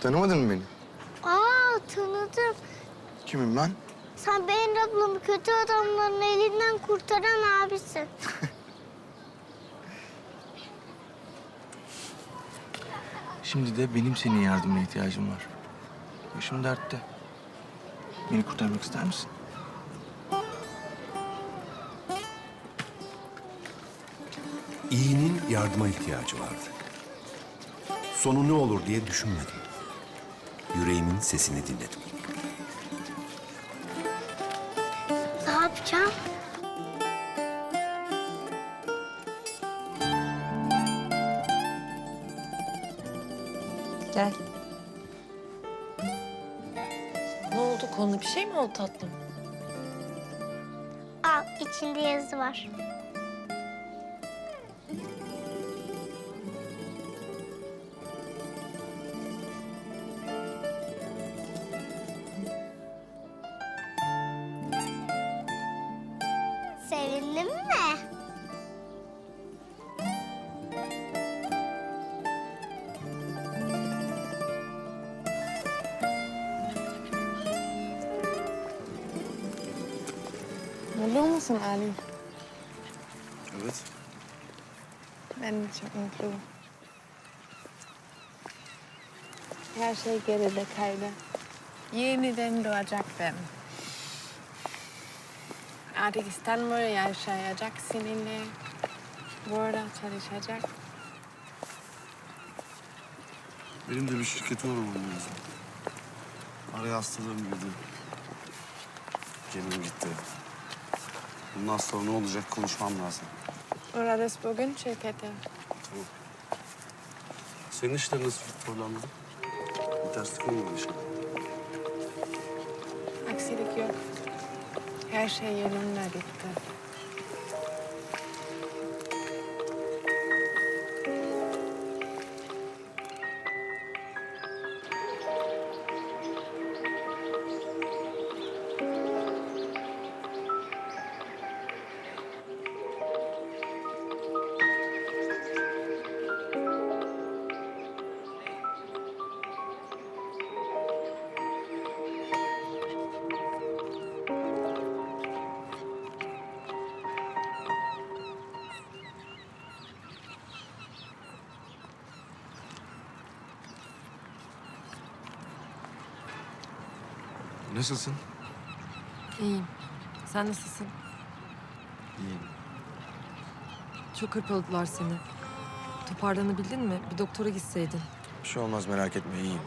Tanımadın mı beni? Aa tanıdım. Kimim ben? Sen benim ablamı kötü adamların elinden kurtaran abisin. Şimdi de benim senin yardımına ihtiyacım var. Başım dertte. Beni kurtarmak ister misin? İyinin yardıma ihtiyacı vardı. Sonu ne olur diye düşünmedim. Yüreğimin sesini dinledim. Ne yapacağım? Gel. Ne oldu? Konu bir şey mi oldu tatlım? Al içinde yazı var. Mutlu musun Ali? Evet. Ben de çok mutluyum. Her şey geride kaldı. Yeniden doğacaktım. Artık İstanbul'da yaşayacak seninle. Burada çalışacak. Benim de bir şirkete uğramam lazım. Araya hastalığım girdi. Gemim gitti. Bundan sonra ne olacak konuşmam lazım. Uğrarız bugün şirkete. Senin işler nasıl toparlandı? Bir terslik olmadı inşallah. Aksilik yok. Her şey yolunda gitti. Nasılsın? İyiyim. Sen nasılsın? İyiyim. Çok hırpaladılar seni. Toparlanabildin mi? Bir doktora gitseydin. Bir şey olmaz merak etme iyiyim.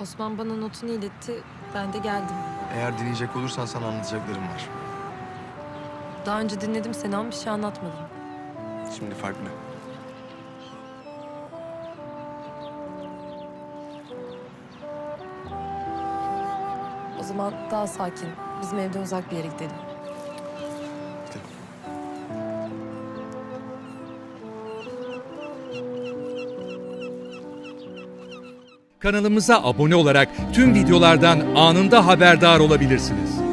Osman bana notunu iletti. Ben de geldim. Eğer dinleyecek olursan sana anlatacaklarım var. Daha önce dinledim seni ama bir şey anlatmadın. Şimdi farklı. O zaman daha sakin. Bizim evden uzak bir yere gidelim. Gidelim. Kanalımıza abone olarak tüm videolardan anında haberdar olabilirsiniz.